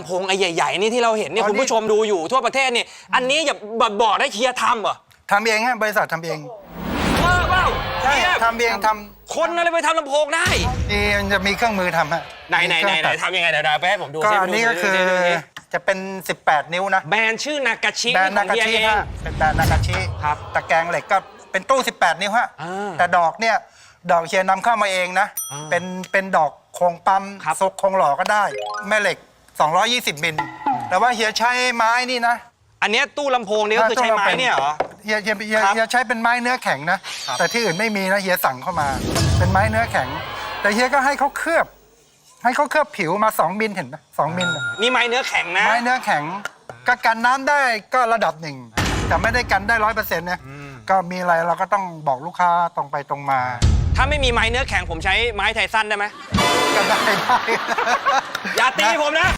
ำโพงไอ้ใหญ่ๆนี่ที่เราเห็นเนี่ยอ๋อคุณผู้ชมดูอยู่ทั่วประเทศนี่อันนี้อย่าบอกบอกได้เฮียทำเหรอทำเองฮะบริษัททำเองเออเปล่าใช่เฮียทำเองทคนอะไรไปทำลำโพงได้ำนี่มันจะมีเครื่องมือทำฮะไหนไหนมีไหนเครื่องตัดไหนทำยังไงเดี๋ยวเดี๋ยวไปให้ผมดูก็ซิอันนี้ก็คือดูสิดูสิจะเป็น 18 นิ้วนะแบรนด์ชื่อนากาชิแบรนด์นากาของชิเฮียเองฮะเป็นแบรนด์นากาชิครับตะแกรงเหล็กก็เป็นตู้ 18 นิ้วฮะอ่าแต่ดอกเนี่ยดอกเชียร์นำเข้ามาเองนะอ่าเป็นเป็นดอกโครงปั๊มครับซกโครงหล่อก็ได้ แม่เหล็ก 220 มิล แต่ว่าเฮียใช้ไม้นี่นะ อันเนี้ยตู้ลำโพงนี่ก็คือใช้ไม้เนี่ยเหรอ เฮียเฮียเฮียครับเฮียใช้เป็นไม้เนื้อแข็งนะแต่ที่อื่นไม่มีนะเฮียสั่งเข้ามา เป็นไม้เนื้อแข็ง แต่เฮียก็ให้เขาเคลือบ ให้เขาเคลือบผิวมา 2 มิลเห็นไหมสองมิลน่ะนี่ไม้เนื้อแข็งนะ ไม้เนื้อแข็งก็กันน้ำได้ก็ระดับหนึ่ง แต่ไม่ได้กันได้ร้อยเปอร์เซ็นต์นะก็มีอะไรเราก็ต้องบอกลูกค้าตรงไปตรงมา ถ้าไม่มีไม้เนื้อแข็งผมใช้ไม้ไทสั้นได้ไหมก็ได้ได้ อย่าตีผมนะ